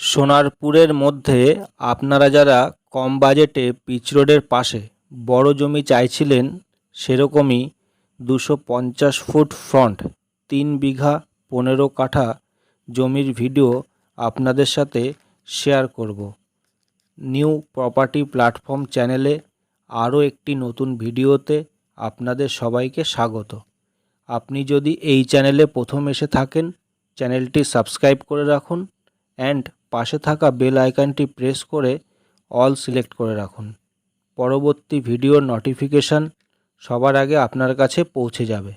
সোনারপুরের মধ্যে আপনারা যারা কম বাজেটে পিচ রোডের পাশে বড় জমি চাইছিলেন, সেরকমই দুশো পঞ্চাশ ফুট ফ্রন্ট, তিন বিঘা পনেরো কাঠা জমির ভিডিও আপনাদের সাথে শেয়ার করব। নিউ প্রপার্টি প্ল্যাটফর্ম চ্যানেলে আরও একটি নতুন ভিডিওতে আপনাদের সবাইকে স্বাগত। আপনি যদি এই চ্যানেলে প্রথম এসে থাকেন, চ্যানেলটি সাবস্ক্রাইব করে রাখুন, অ্যান্ড পাশে থাকা বেল আইকনটি প্রেস করে অল সিলেক্ট করে রাখুন। পরবর্তী ভিডিওর নোটিফিকেশান সবার আগে আপনার কাছে পৌঁছে যাবে।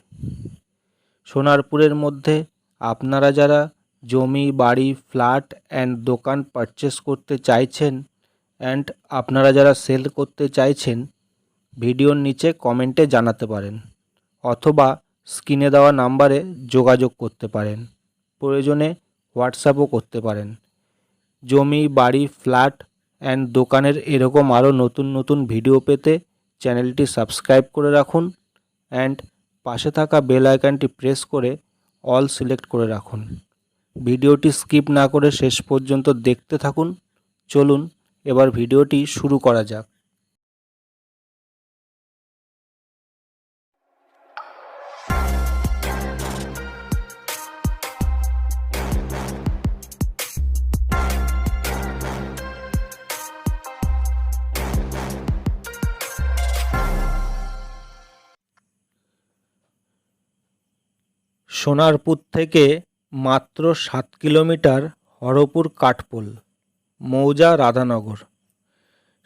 সোনারপুরের মধ্যে আপনারা যারা জমি, বাড়ি, ফ্ল্যাট অ্যান্ড দোকান পারচেস করতে চাইছেন অ্যান্ড আপনারা যারা সেল করতে চাইছেন, ভিডিওর নিচে কমেন্টে জানাতে পারেন অথবা স্ক্রিনে দেওয়া নাম্বারে যোগাযোগ করতে পারেন। প্রয়োজনে হোয়াটসঅ্যাপও করতে পারেন। জমি, বাড়ি, ফ্ল্যাট অ্যান্ড দোকানের এরকম আরও নতুন নতুন ভিডিও পেতে চ্যানেলটি সাবস্ক্রাইব করে রাখুন অ্যান্ড পাশে থাকা বেল আইকনটি প্রেস করে অল সিলেক্ট করে রাখুন। ভিডিওটি স্কিপ না করে শেষ পর্যন্ত দেখতে থাকুন। চলুন, এবার ভিডিওটি শুরু করা যাক। সোনারপুর থেকে মাত্র সাত কিলোমিটার হরপুর কাঠপোল, মৌজা রাধানগর,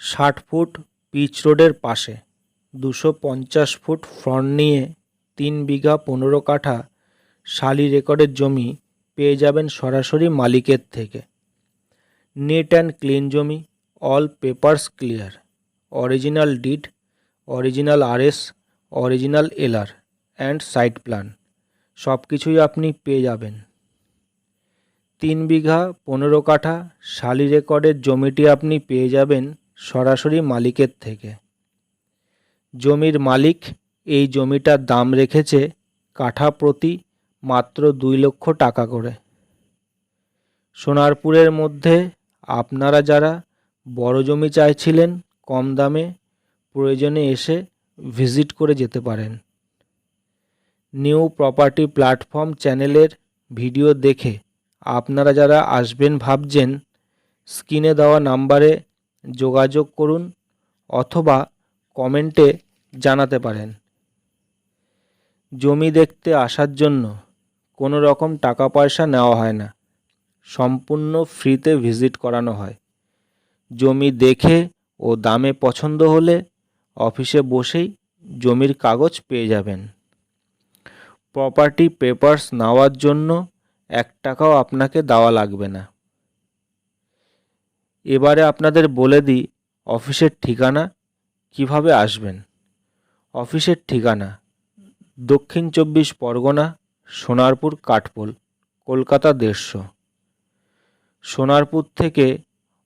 ষাট ফুট পিচ রোডের পাশে, দুশো পঞ্চাশ ফুট ফ্রন্ট নিয়ে তিন বিঘা পনেরো কাঠা শালি রেকর্ডের জমি পেয়ে যাবেন সরাসরি মালিকের থেকে। নেট অ্যান্ড ক্লিন জমি all papers clear original deed original RS original LR and site plan সব কিছুই আপনি পেয়ে যাবেন। তিন বিঘা, পনেরো কাঠা শালি রেকর্ডের জমিটি আপনি পেয়ে যাবেন সরাসরি মালিকের থেকে। জমির মালিক এই জমিটার দাম রেখেছে কাঠা প্রতি মাত্র দুই লক্ষ টাকা করে। সোনারপুরের মধ্যে আপনারা যারা বড় জমি চাইছিলেন কম দামে প্রয়োজনে এসে ভিজিট করে যেতে পারেন। নিউ প্রপার্টি প্ল্যাটফর্ম চ্যানেলের ভিডিও দেখে। আপনারা যারা আসবেন ভাবছেন, স্ক্রিনে দেওয়া নাম্বারে যোগাযোগ করুন অথবা কমেন্টে জানাতে পারেন। জমি দেখতে আসার জন্য কোনো রকম টাকা পয়সা নেওয়া হয় না। সম্পূর্ণ ফ্রিতে ভিজিট করানো হয়। জমি দেখে ও দামে পছন্দ হলে অফিসে বসেই জমির কাগজ পেয়ে যাবেন। প্রপার্টি পেপারস নেওয়ার জন্য এক টাকাও আপনাকে দেওয়া লাগবে না। এবারে আপনাদের বলে দিই, অফিসের ঠিকানা কীভাবে আসবেন? অফিসের ঠিকানা, দক্ষিণ চব্বিশ পরগনা, সোনারপুর, কাঠপোল, কলকাতা দেড়শো। সোনারপুর থেকে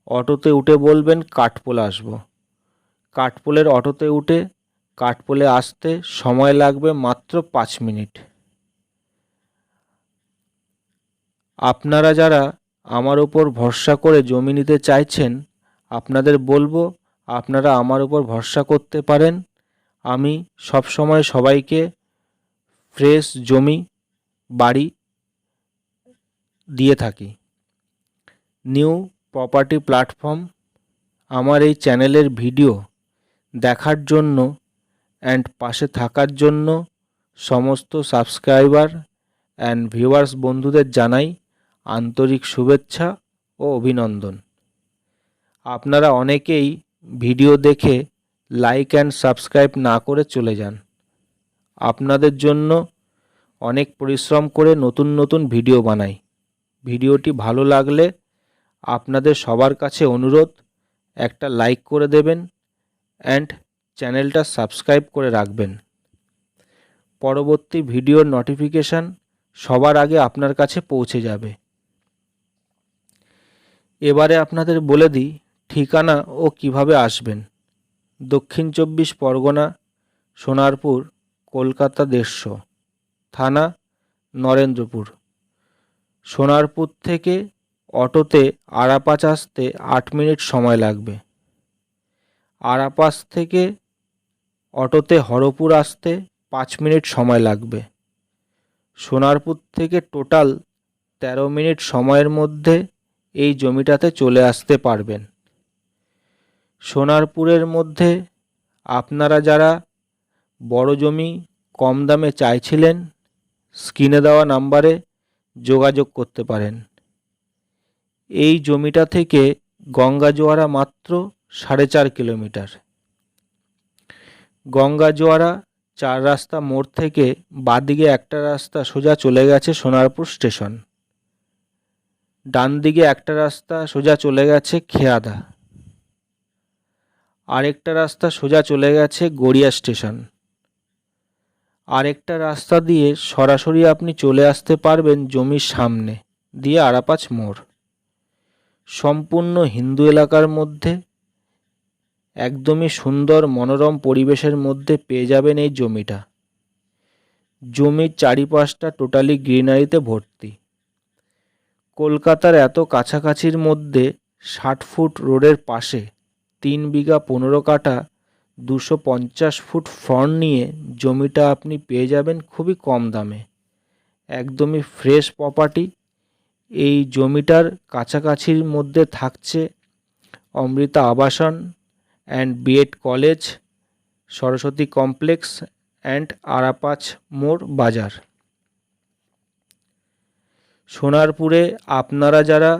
অটোতে উঠে বলবেন, কাঠপোল আসব। কাঠপোলের অটোতে উঠে কাঠপোলে আসতে সময় লাগবে মাত্র পাঁচ মিনিট। আপনারা যারা আমার ওপর ভরসা করে জমি নিতে চাইছেন, আপনাদের বলব আপনারা আমার ওপর ভরসা করতে পারেন। আমি সব সময় সবাইকে ফ্রেশ জমি, বাড়ি দিয়ে থাকি। নিউ প্রপার্টি প্ল্যাটফর্ম আমার এই চ্যানেলের ভিডিও দেখার জন্য অ্যান্ড পাশে থাকার জন্য সমস্ত সাবস্ক্রাইবার অ্যান্ড ভিউয়ার্স বন্ধুদের জানাই। আন্তরিক শুভেচ্ছা ও অভিনন্দন। আপনারা অনেকেই ভিডিও দেখে লাইক অ্যান্ড সাবস্ক্রাইব না করে চলে যান। আপনাদের জন্য অনেক পরিশ্রম করে নতুন নতুন ভিডিও বানাই। ভিডিওটি ভালো লাগলে আপনাদের সবার কাছে অনুরোধ, একটা লাইক করে দেবেন অ্যান্ড চ্যানেলটা সাবস্ক্রাইব করে রাখবেন। পরবর্তী ভিডিওর নোটিফিকেশান সবার আগে আপনার কাছে পৌঁছে যাবে। এবারে আপনাদের বলে দিই, ঠিকানা ও কীভাবে আসবেন। দক্ষিণ চব্বিশ পরগনা, সোনারপুর, কলকাতা দেড়শো, থানা, নরেন্দ্রপুর। সোনারপুর থেকে অটোতে আরাপাচ আসতে আট মিনিট সময় লাগবে। আরাপাস থেকে অটোতে হরপুর আসতে পাঁচ মিনিট সময় লাগবে। সোনারপুর থেকে টোটাল তেরো মিনিট সময়ের মধ্যে এই জমিটাতে চলে আসতে পারবেন। সোনারপুরের মধ্যে আপনারা যারা বড় জমি কম দামে চাইছিলেন, স্ক্রিনে দেওয়া নাম্বারে যোগাযোগ করতে পারেন। এই জমিটা থেকে গঙ্গা জোয়ারা মাত্র সাড়ে চার কিলোমিটার। গঙ্গা জোয়ারা চার রাস্তা মোড় থেকে বাদিকে একটা রাস্তা সোজা চলে গেছে সোনারপুর স্টেশন। ডান দিকে একটা রাস্তা সোজা চলে গেছে খেয়াদা। আরেকটা রাস্তা সোজা চলে গেছে গড়িয়া স্টেশন। আরেকটা রাস্তা দিয়ে সরাসরি আপনি চলে আসতে পারবেন জমির সামনে দিয়ে আরাপাচ মোড়। সম্পূর্ণ হিন্দু এলাকার মধ্যে, একদমই সুন্দর মনোরম পরিবেশের মধ্যে পেয়ে যাবেন এই জমিটা। জমির চারিপাশটা টোটালি গ্রিনারিতে ভর্তি। কলকাতার এত কাছাকাছির মধ্যে ষাট ফুট রোডের পাশে তিন বিঘা পনেরো কাটা দুশো পঞ্চাশ ফুট ফ্রন্ট নিয়ে জমিটা আপনি পেয়ে যাবেন খুবই কম দামে। একদমই ফ্রেশ প্রপার্টি এই জমিটার কাছাকাছির মধ্যে থাকছে Amrita Abasan and BEd college Saraswati complex and Arapanch মোড় বাজার। সোনারপুরে আপনারা যারা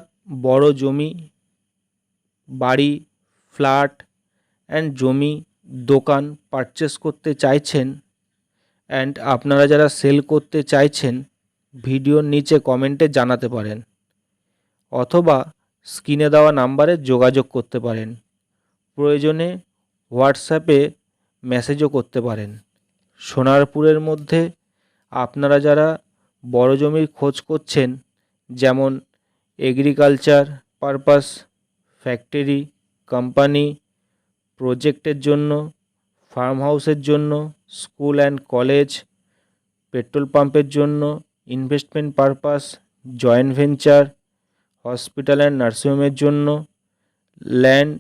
বড় জমি, বাড়ি, ফ্ল্যাট অ্যান্ড জমি দোকান পারচেস করতে চাইছেন অ্যান্ড আপনারা যারা সেল করতে চাইছেন, ভিডিওর নিচে কমেন্টে জানাতে পারেন অথবা স্ক্রিনে দেওয়া নাম্বারে যোগাযোগ করতে পারেন। প্রয়োজনে হোয়াটসঅ্যাপে মেসেজও করতে পারেন। সোনারপুরের মধ্যে আপনারা যারা বড় জমির খোঁজ করছেন, যেমন এগ্রিকালচার পারপাস ফ্যাক্টরি কোম্পানি প্রজেক্টের জন্য ফার্ম হাউসের জন্য স্কুল অ্যান্ড কলেজ পেট্রোল পাম্পের জন্য investment purpose joint venture hospital and নার্সিংহোমের জন্য ল্যান্ড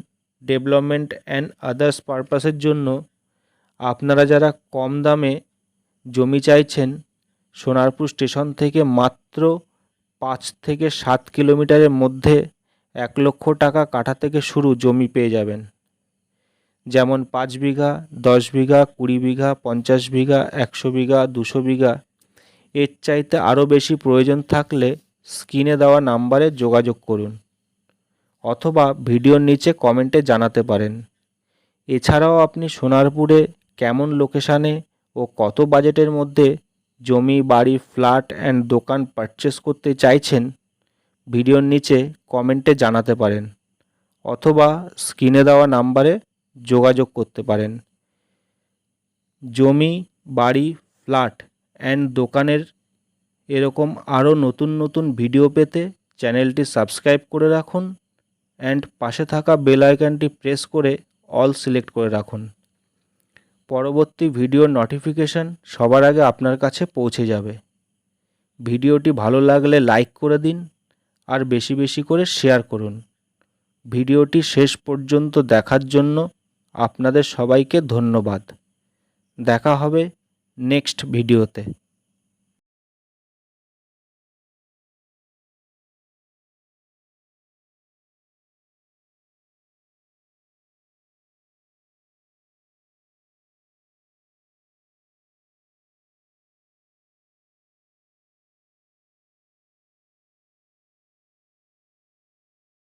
ডেভেলপমেন্ট অ্যান্ড আদার্স পারপাসের জন্য। আপনারা যারা কম দামে জমি চাইছেন সোনারপুর স্টেশন থেকে মাত্র পাঁচ থেকে সাত কিলোমিটারের মধ্যে এক লক্ষ টাকা কাঠা থেকে শুরু জমি পেয়ে যাবেন। যেমন পাঁচ বিঘা, দশ বিঘা, কুড়ি বিঘা, পঞ্চাশ বিঘা, একশো বিঘা, দুশো বিঘা। এর চাইতে আরও বেশি প্রয়োজন থাকলে স্ক্রিনে দেওয়া নাম্বারে যোগাযোগ করুন অথবা ভিডিওর নিচে কমেন্টে জানাতে পারেন। এছাড়াও আপনি সোনারপুরে কেমন লোকেশানে ও কত বাজেটের মধ্যে জমি, বাড়ি ফ্ল্যাট অ্যান্ড দোকান পারচেস করতে চাইছেন, ভিডিওর নিচে কমেন্টে জানাতে পারেন অথবা স্ক্রিনে দেওয়া নাম্বারে যোগাযোগ করতে পারেন। জমি, বাড়ি ফ্ল্যাট অ্যান্ড দোকানের এরকম আরও নতুন নতুন ভিডিও পেতে চ্যানেলটি সাবস্ক্রাইব করে রাখুন অ্যান্ড পাশে থাকা বেল আইকনটি প্রেস করে অল সিলেক্ট করে রাখুন। পরবর্তী ভিডিওর নোটিফিকেশান সবার আগে আপনার কাছে পৌঁছে যাবে। ভিডিওটি ভালো লাগলে লাইক করে দিন আর বেশি বেশি করে শেয়ার করুন। ভিডিওটি শেষ পর্যন্ত দেখার জন্য আপনাদের সবাইকে ধন্যবাদ। দেখা হবে নেক্সট ভিডিওতে